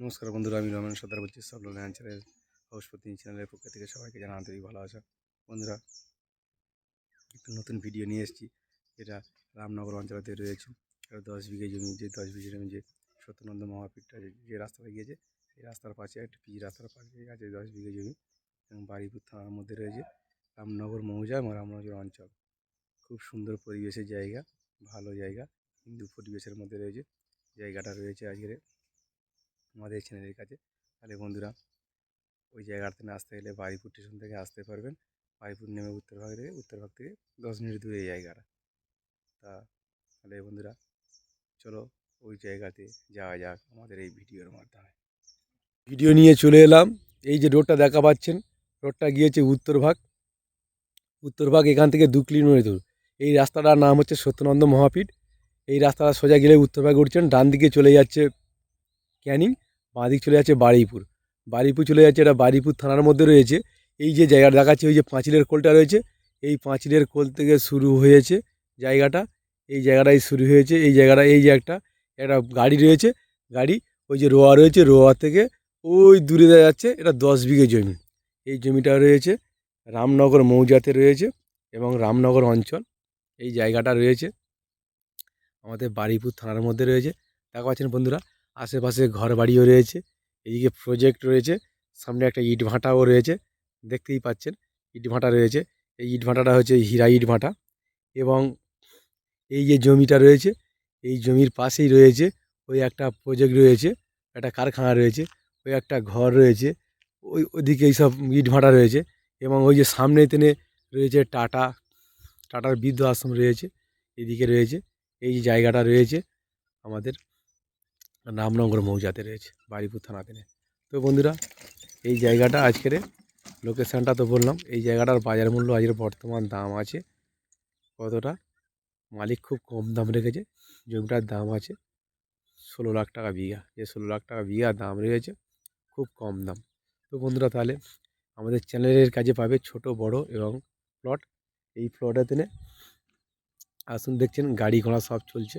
নমস্কার বন্ধুরা, আমি রমেন সর্দার বলছি সবল চ্যানেল হাউসপতি চ্যানেলের পক্ষ থেকে সবাইকে জানা আন্তরিক ভালো আছে। বন্ধুরা, একটু নতুন ভিডিও নিয়ে এসেছি, যেটা রামনগর অঞ্চলেতে রয়েছে। দশ বিঘে জমি, যে দশ বিঘে জমি যে সত্যনন্দ মহাপীঠটা যে- যে রাস্তাটা গিয়েছে এই রাস্তার পাশে একটা পিচ রাস্তার পাশে আছে দশ বিঘে জমি এবং বাড়িপুর থানার মধ্যে রয়েছে রামনগর মৌজা এবং রামনগর অঞ্চল। খুব সুন্দর পরিবেশের জায়গা, ভালো জায়গা, হিন্দু পরিবেশের মধ্যে রয়েছে, জায়গাটা রয়েছে আজকের। আমাদের চ্যানেলের কাছে। তাহলে বন্ধুরা, ওই জায়গাতে না আসতে গেলে বাড়িপুর স্টেশন থেকে আসতে পারবেন। বাড়িপুর নেমে উত্তরভাগ থেকে উত্তরভাগ থেকে দশ মিনিট দূরে এই জায়গাটা। তা, তাহলে বন্ধুরা, চলো ওই জায়গাতে যাওয়া যাক আমাদের এই ভিডিওর মাধ্যমে। ভিডিও নিয়ে চলে এলাম। এই যে রোডটা দেখা পাচ্ছেন রোডটা গিয়েছে উত্তরভাগ উত্তরভাগ এখান থেকে দু কিলোমিটার দূর। এই রাস্তাটার নাম হচ্ছে সত্যনন্দ মহাপীঠ। এই রাস্তাটা সোজা গেলে উত্তরভাগ উঠছেন ডান দিকে চলে যাচ্ছে ক্যানিং। বাঁ দিক চলে যাচ্ছে বারুইপুর বারুইপুর চলে যাচ্ছে এটা বারুইপুর থানার মধ্যে রয়েছে। এই যে জায়গাটা দেখাচ্ছে, ওই যে পাঁচিলের কোলটা রয়েছে, এই পাঁচিলের কোল থেকে শুরু হয়েছে জায়গাটা। এই জায়গাটাই শুরু হয়েছে, এই জায়গাটা, এই যে একটা একটা গাড়ি রয়েছে, গাড়ি, ওই যে রোয়া রয়েছে, রোয়া থেকে ওই দূরে দেখা যাচ্ছে এটা দশ বিঘে জমি। এই জমিটা রয়েছে রামনগর মৌজাতে রয়েছে এবং রামনগর অঞ্চল। এই জায়গাটা রয়েছে, আমাদের বারুইপুর থানার মধ্যে রয়েছে। দেখা পাচ্ছেন বন্ধুরা আশেপাশে ঘর বাড়িও রয়েছে, এদিকে প্রজেক্ট রয়েছে, সামনে একটা ইট ভাঁটাও রয়েছে, দেখতেই পাচ্ছেন ইট ভাঁটা রয়েছে, এই ইট ভাঁটাটা হচ্ছে হীরা ইট ভাঁটা এবং এই যে জমিটা রয়েছে, এই জমির পাশেই রয়েছে, ওই একটা প্রজেক্ট রয়েছে, একটা কারখানা রয়েছে, ওই একটা ঘর রয়েছে, ওই ওদিকে এইসব ইট ভাঁটা রয়েছে এবং ওই যে সামনে তেনে রয়েছে টাটা, টাটার বৃদ্ধ আশ্রম রয়েছে, এদিকে রয়েছে, এই যে জায়গাটা রয়েছে আমাদের। রামনগর মৌজাতে রয়েছে বারুইপুর থানাতে তো বন্ধুরা, এই জায়গাটা আজকের লোকেশানটা তো বললাম, এই জায়গাটার বাজার মূল্য আজকের বর্তমান দাম আছে কতটা? মালিক খুব কম দাম রেখেছে, জমিটার দাম আছে ষোলো লাখ টাকা বিঘা, যে ষোলো লাখ টাকা বিঘা দাম রয়েছে খুব কম দাম। তো বন্ধুরা, তাহলে আমাদের চ্যানেলের কাছে পাবে ছোট, বড় এবং প্লট। এই প্লটেতে আসুন, দেখছেন গাড়ি ঘোড়া সব চলছে।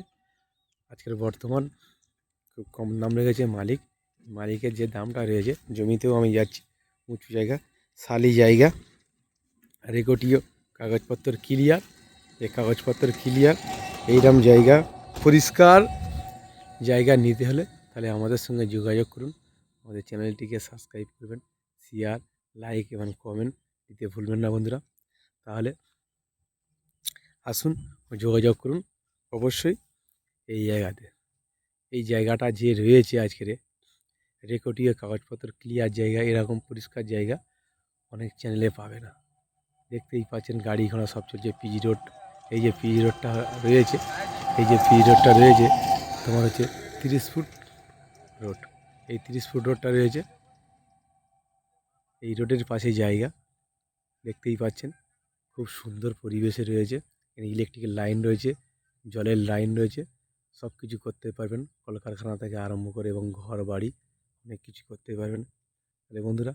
আজকের বর্তমান খুব কম দাম রেখেছে মালিক। মালিকের যে দামটা রয়েছে, জমিতেও আমি যাচ্ছি। উঁচু জায়গা, শালি জায়গা রেকর্ডিও কাগজপত্র ক্লিয়ার এই কাগজপত্র ক্লিয়ার এইরকম জায়গা পরিষ্কার। জায়গা নিতে হলে তাহলে আমাদের সঙ্গে যোগাযোগ করুন। আমাদের চ্যানেলটিকে সাবস্ক্রাইব করবেন শেয়ার লাইক এবং কমেন্ট দিতে ভুলবেন না বন্ধুরা। তাহলে আসুন, যোগাযোগ করুন। অবশ্যই এই জায়গাতে। এই জায়গাটা যে রয়েছে আজকের রেকর্ডিও কাগজপত্র ক্লিয়ার জায়গা, এরকম পরিষ্কার জায়গা অনেক চ্যানেলে পাবে না। দেখতেই পাচ্ছেন গাড়ি ঘোড়া সব চলছে পিজি রোড এই যে পিজি রোডটা রয়েছে, এই যে পিজি রোডটা রয়েছে, তোমার হচ্ছে তিরিশ ফুট রোড এই তিরিশ ফুট রোডটা রয়েছে। এই রোডের পাশে জায়গা, দেখতেই পাচ্ছেন, খুব সুন্দর পরিবেশে রয়েছে, এখানে ইলেকট্রিকের লাইন রয়েছে, জলের লাইন রয়েছে। সব কিছু করতে পারবেন। কলকারখানা থেকে আরম্ভ করে এবং ঘর বাড়ি অনেক কিছু করতে পারবেন। তাহলে বন্ধুরা,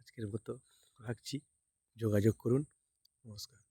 আজকের মতো রাখছি। যোগাযোগ করুন। নমস্কার।